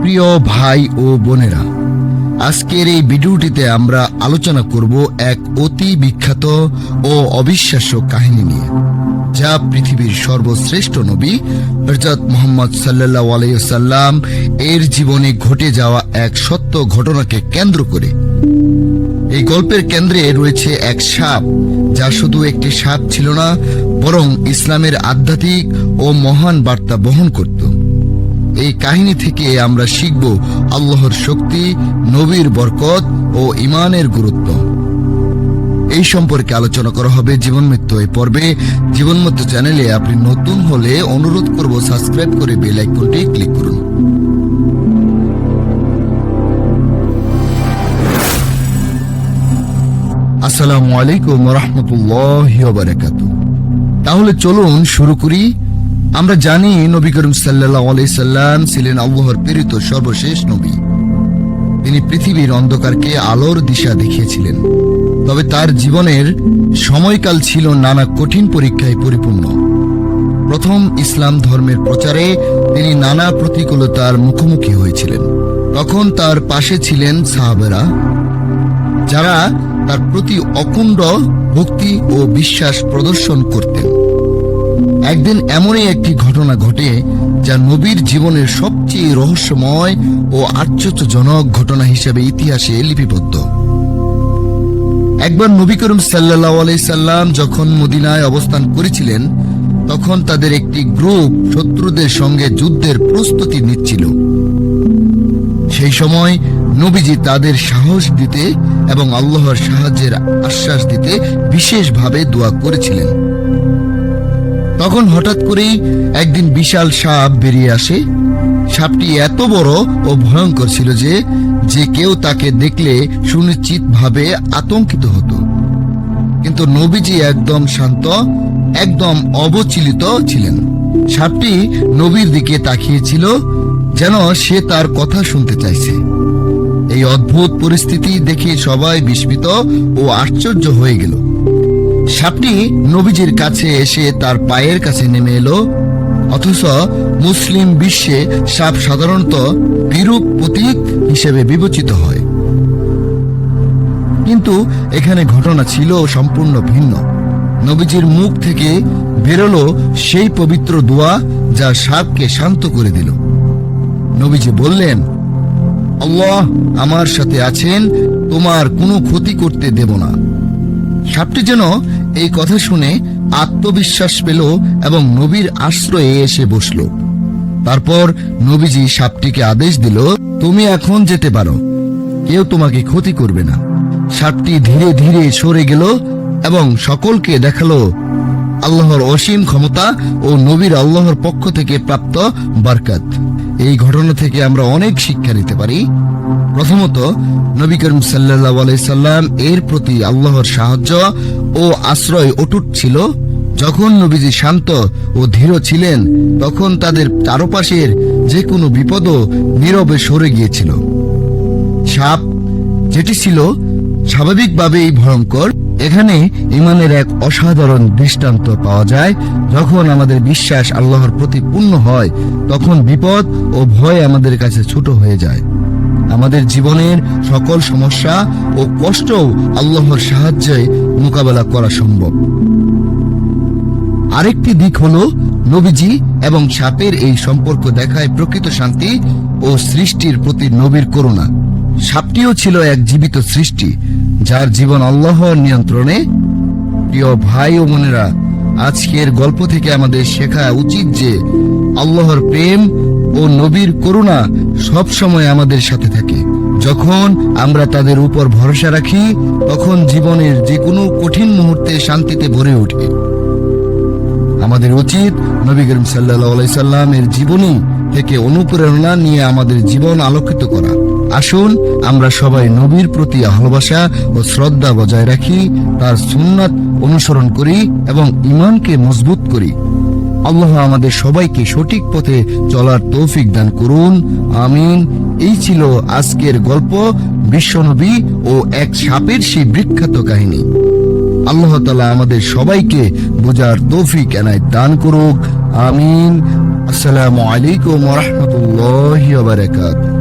প্রিয় ভাই ও বোনেরা, আজকের এই ভিডিওটিতে আমরা আলোচনা করব এক অতি বিখ্যাত ও অবিশ্বাস্য কাহিনী নিয়ে, যা পৃথিবীর সর্বশ্রেষ্ঠ নবী হজরত মোহাম্মদ সাল্লাহ আলাইসাল্লাম এর জীবনে ঘটে যাওয়া এক সত্য ঘটনাকে কেন্দ্র করে। এই গল্পের কেন্দ্রে রয়েছে এক সাপ, যা শুধু একটি সাপ ছিল না, বরং ইসলামের আধ্যাত্মিক ও মহান বার্তা বহন করত। এই কাহিনী থেকে আমরা শিখব আল্লাহর শক্তি, নবীর বরকত ও ইমানের গুরুত্ব। এই সম্পর্কে আলোচনা করা হবে জীবন মৃত্যু এই পর্বে। জীবন মৃত্যু চ্যানেলে আপনি নতুন হলে অনুরোধ করব সাবস্ক্রাইব করে বেল আইকনটি ক্লিক করুন। আসসালামু আলাইকুম রহমতুল্লাহ তাহলে চলুন শুরু করি আমরা জানি নবী করিম সাল্লাম ছিলেন আল্লাহর প্রেরিত সর্বশেষ নবী। তিনি পৃথিবীর অন্ধকারকে আলোর দিশা দেখিয়েছিলেন। তবে তার জীবনের সময়কাল ছিল নানা কঠিন পরীক্ষায় পরিপূর্ণ। প্রথম ইসলাম ধর্মের প্রচারে তিনি নানা প্রতিকূলতার মুখোমুখি হয়েছিলেন। তখন তার পাশে ছিলেন সাহাবেরা, যারা তার প্রতি অকুণ্ড ভক্তি ও বিশ্বাস প্রদর্শন করতেন। একদিন এমনই একটি ঘটনা ঘটে যা নবীর জীবনের সবচেয়ে রহস্যময় ও আশ্চর্যজনক ঘটনা হিসেবে ইতিহাসে লিপিবদ্ধ। একবার নবী করিম সাল্লাহ সাল্লাম যখন মদিনায় অবস্থান করেছিলেন, তখন তাদের একটি গ্রুপ শত্রুদের সঙ্গে যুদ্ধের প্রস্তুতি নিচ্ছিল। সেই সময় নবীজি তাদের সাহস দিতে এবং আল্লাহর সাহায্যের আশ্বাস দিতে বিশেষভাবে দোয়া করেছিলেন। তখন হঠাৎ করেই একদিন বিশাল সাপ বেরিয়ে আসে। সাপটি এত বড় ও ভয়ঙ্কর ছিল যে যে কেউ তাকে দেখলে সুনিশ্চিত ভাবে আতঙ্কিত হতো। কিন্তু নবীজি একদম শান্ত, একদম অবচিলিত ছিলেন। সাপটি নবীর দিকে তাকিয়েছিল, যেন সে তার কথা শুনতে চাইছে। এই অদ্ভুত পরিস্থিতি দেখে সবাই বিস্মিত ও আশ্চর্য হয়ে গেল। সাপটি নবীজির কাছে এসে তার পায়ের কাছে নেমে এলো। অথচ মুসলিম বিশ্বে সাপ সাধারণত বিরূপ প্রতীক হিসেবে বিবেচিত হয়। কিন্তু এখানে ঘটনা ছিল সম্পূর্ণ ভিন্ন। নবীজির মুখ থেকে বেরোলো সেই পবিত্র দোয়া যা সাপকে শান্ত করে দিল। নবীজি বললেন, আল্লাহ আমার সাথে আছেন, তোমার কোনো ক্ষতি করতে দেব না। সাপটি যেন এই কথা শুনে আত্মবিশ্বাস পেল এবং নবীর আশ্রয়ে এসে বসল। তারপর নবীজি সাপটিকে আদেশ দিল, তুমি এখন যেতে পারো। কেউ তোমাকে ক্ষতি করবে না। সাপটি ধীরে ধীরে সরে গেল এবং সকলকে দেখাল আল্লাহর অসীম ক্ষমতা ও নবীর আল্লাহর পক্ষ থেকে প্রাপ্ত বারকাত। এই ঘটনা থেকে আমরা অনেক শিক্ষা নিতে পারি। প্রথমত, নবী করিম সাল্লাম এর প্রতি আল্লাহর সাহায্য ও আশ্রয় অটুট ছিল। যখন নবীজি শান্ত ও ধীর ছিলেন, তখন তাদের চারপাশের যে কোনো বিপদও নীরবে সরে গিয়েছিল। সাপ, যেটি ছিল স্বাভাবিকভাবেই ভয়ঙ্কর এখানে ইমানের এক অসাধারণ দৃষ্টান্ত পাওয়া যায়। যখন আমাদের বিশ্বাস আল্লাহর প্রতি পূর্ণ হয়, তখন বিপদ ও ভয় আমাদের কাছে ছোট হয়ে যায়। আমাদের জীবনের সকল সমস্যা ও কষ্টও আল্লাহর সাহায্যে মোকাবেলা করা সম্ভব। আরেকটি দিক হলো, নবীজি এবং সাপের এই সম্পর্ক দেখায় প্রকৃত শান্তি ও সৃষ্টির প্রতি নবীর করুণা। সাপটিও ছিল এক জীবিত সৃষ্টি। যার জীবন আল্লাহর নিয়ন্ত্রণে। প্রিয় ভাই ও বোনেরা, আজকের গল্প থেকে আমাদের শেখা উচিত যে, আল্লাহর প্রেম ও নবীর করুণা সব সময় আমাদের সাথে থাকে। যখন আমরা তাদের উপর ভরসা রাখি, তখন জীবনের যে কোনো কঠিন মুহূর্তে শান্তিতে ভরে ওঠে। আমাদের উচিত নবী করিম সাল্লাহ সাল্লামের জীবনী থেকে অনুপ্রেরণা নিয়ে আমাদের জীবন আলোকিত করা। আসুন, আমরা সবাই নবীর প্রতি ভালোবাসা ও শ্রদ্ধা বজায় রাখি, তার সুন্নাত অনুসরণ করি এবং ইমানকে মজবুত করি। আল্লাহ আমাদের সবাইকে সঠিক পথে চলার তৌফিক দান করুন। আমিন। এই ছিল আজকের গল্প বিশ্বনবী ও এক সাপের সেই বিখ্যাত কাহিনী। আল্লাহ তালা আমাদের সবাইকে বোঝার তৌফিক এনায় দান করুক। আমিন। আসসালামু আলাইকুম রহমতুল্লাহ বারাকাত